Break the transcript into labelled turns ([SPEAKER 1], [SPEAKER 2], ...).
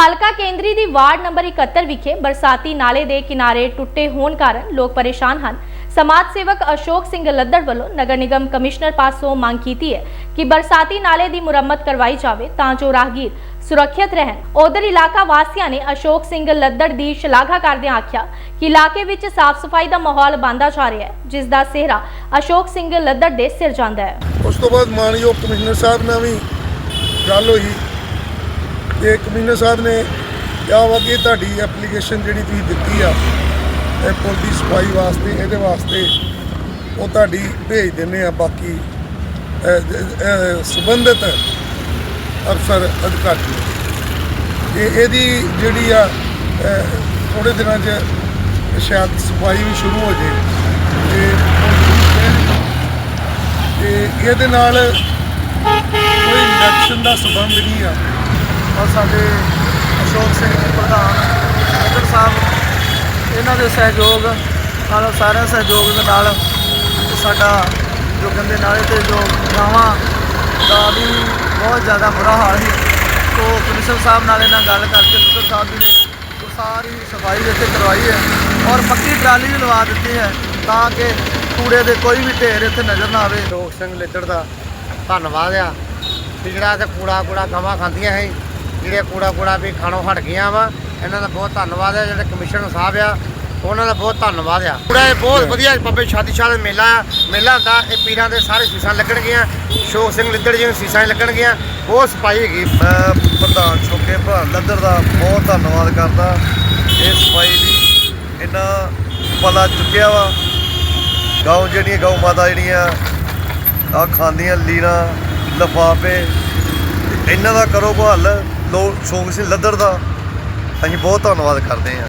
[SPEAKER 1] ਹਲਕਾ ਕੇਂਦਰੀ ਦੀ ward number 71 ਵਿਖੇ ਬਰਸਾਤੀ ਨਾਲੇ ਦੇ ਕਿਨਾਰੇ ਟੁੱਟੇ ਹੋਣ ਕਾਰਨ ਲੋਕ ਪਰੇਸ਼ਾਨ ਹਨ। ਸਮਾਜ ਸੇਵਕ ਅਸ਼ੋਕ ਸਿੰਘ ਲੱਦੜ ਵੱਲੋਂ ਨਗਰ ਨਿਗਮ ਕਮਿਸ਼ਨਰ ਪਾਸੋਂ ਮੰਗ ਕੀਤੀ ਹੈ ਕਿ ਬਰਸਾਤੀ ਨਾਲੇ ਦੀ ਮੁਰੰਮਤ ਕਰਵਾਈ ਜਾਵੇ ਤਾਂ ਜੋ ਰਾਹਗੀਰ ਸੁਰੱਖਿਅਤ ਰਹਿਣ। ਉਧਰ ਇਲਾਕਾ ਵਾਸੀਆਂ ਨੇ ਅਸ਼ੋਕ ਸਿੰਘ ਲੱਦੜ ਦੀ ਸ਼ਲਾਘਾ ਕਰਦਿਆਂ ਆਖਿਆ ਕਿ ਇਲਾਕੇ ਵਿੱਚ ਸਾਫ਼ ਸਫ਼ਾਈ ਦਾ ਮਾਹੌਲ ਬਣਦਾ ਜਾ ਰਿਹਾ ਹੈ, ਜਿਸ ਦਾ ਸਿਹਰਾ ਅਸ਼ੋਕ ਸਿੰਘ ਲੱਦੜ ਦੇ ਸਿਰ ਜਾਂਦਾ ਹੈ।
[SPEAKER 2] ਉਸ ਤੋਂ ਬਾਅਦ ਮਾਨਯੋਗ ਕਮਿਸ਼ਨਰ ਸਾਹਿਬ ਨਾਲ ਵੀ ਗੱਲ ਹੋਈ। ਤੇ ਕਮਿਸ਼ਨਰ ਸਾਹਿਬ ਨੇ ਕਿਹਾ ਵਾ ਕਿ ਤੁਹਾਡੀ ਐਪਲੀਕੇਸ਼ਨ ਜਿਹੜੀ ਤੁਸੀਂ ਦਿੱਤੀ ਆ ਇਹ ਪੁਲ ਦੀ ਸਫ਼ਾਈ ਵਾਸਤੇ ਇਹਦੇ ਵਾਸਤੇ ਉਹ ਤੁਹਾਡੀ ਭੇਜ ਦਿੰਨੇ ਆ। ਬਾਕੀ ਅਹ, ਸੰਬੰਧਿਤ ਅਫਸਰ ਅਧਿਕਾਰੀ। ਇਹ ਇਹਦੀ ਜਿਹੜੀ ਆ ਥੋੜੇ ਦਿਨਾਂ 'ਚ ਸ਼ਾਇਦ ਸਫ਼ਾਈ ਵੀ ਸ਼ੁਰੂ ਹੋ ਜੇ। ਤੇ ਇਹਦੇ ਨਾਲ ਕੋਈ ਇਲੈਕਸ਼ਨ ਦਾ ਸੰਬੰਧ ਨਹੀਂ ਆ।
[SPEAKER 3] ਔਰ ਸਾਡੇ ਅਸ਼ੋਕ ਸਿੰਘ ਜੀ ਪ੍ਰਧਾਨ ਮਿੱਤਰ ਸਾਹਿਬ, ਇਹਨਾਂ ਦੇ ਸਹਿਯੋਗ ਨਾਲ, ਸਾਰਿਆਂ ਸਹਿਯੋਗ ਦੇ ਨਾਲ ਸਾਡਾ ਜੋ ਗੰਦੇ ਨਾਲੇ ਤੇ ਜੋ ਗਾਵਾਂ ਦਾ ਵੀ ਬਹੁਤ ਜ਼ਿਆਦਾ ਬੁਰਾ ਹਾਲ ਸੀ। ਤੋ ਕਮਿਸ਼ਨਰ ਸਾਹਿਬ ਨਾਲ ਇਹਨਾਂ ਗੱਲ ਕਰਕੇ ਨਗਰ ਸਾਹਿਬ ਜੀ ਨੇ ਸਾਰੀ ਸਫ਼ਾਈ ਇੱਥੇ ਕਰਵਾਈ ਹੈ ਔਰ ਪੱਕੀ ਟਰਾਲੀ ਵੀ ਲਵਾ ਦਿੱਤੀ ਹੈ ਤਾਂ ਕਿ ਕੂੜੇ ਦੇ ਕੋਈ ਵੀ ਢੇਰ ਇੱਥੇ ਨਜ਼ਰ ਨਾ ਆਵੇ।
[SPEAKER 4] ਅਸ਼ੋਕ ਸਿੰਘ ਲਿੱਦੜ ਦਾ ਧੰਨਵਾਦ ਆ ਵੀ ਜਿਹੜਾ ਤੇ ਕੂੜਾ ਕੂੜਾ ਗਾਵਾਂ ਖਾਂਦੀਆਂ ਸੀ ਜਿਹੜੇ ਕੂੜਾ ਕੂੜਾ ਵੀ ਖਾਣੋਂ ਹਟ ਗਈਆਂ ਵਾ ਇਹਨਾਂ ਦਾ ਬਹੁਤ ਧੰਨਵਾਦ ਆ ਜਿਹੜੇ ਕਮਿਸ਼ਨਰ ਸਾਹਿਬ ਆ ਉਹਨਾਂ ਦਾ ਬਹੁਤ ਧੰਨਵਾਦ ਆ। ਕੂੜਾ ਇਹ ਬਹੁਤ ਵਧੀਆ ਬੱਬੇ ਸ਼ਾਦੀ ਸ਼ਾਹ ਦਾ ਮੇਲਾ ਆ ਮੇਲਾ ਹੁੰਦਾ ਇਹ ਪੀਰਾਂ ਦੇ ਸਾਰੇ ਸੀਸਾਂ ਲੱਗਣਗੀਆਂ ਅਸ਼ੋਕ ਸਿੰਘ ਲਿੱਦੜ ਜੀ ਨੂੰ ਸੀਸਾਂ ਲੱਗਣਗੀਆਂ ਬਹੁਤ ਸਫ਼ਾਈ ਹੈਗੀ।
[SPEAKER 3] ਮੈਂ ਪ੍ਰਧਾਨ ਛੋਕੇ ਭਰਾ ਲੱਦਰ ਦਾ ਬਹੁਤ ਧੰਨਵਾਦ ਕਰਦਾ ਇਹ ਸਫ਼ਾਈ ਲਈ ਇੰਨਾ ਪਲਾ ਚੁੱਕਿਆ ਵਾ। ਗਾਉ ਜਿਹੜੀਆਂ ਗਾਉ ਮਾਤਾ ਜਿਹੜੀਆਂ ਆ ਖਾਂਦੀਆਂ ਲੀਰਾਂ ਲਫਾਫੇ ਇਹਨਾਂ ਦਾ ਕਰੋ ਹੱਲ ਲੋਕ ਸ਼ੌਂਕ ਸੀ ਲੱਦਰ ਦਾ। ਅਸੀਂ ਬਹੁਤ ਧੰਨਵਾਦ ਕਰਦੇ ਹਾਂ।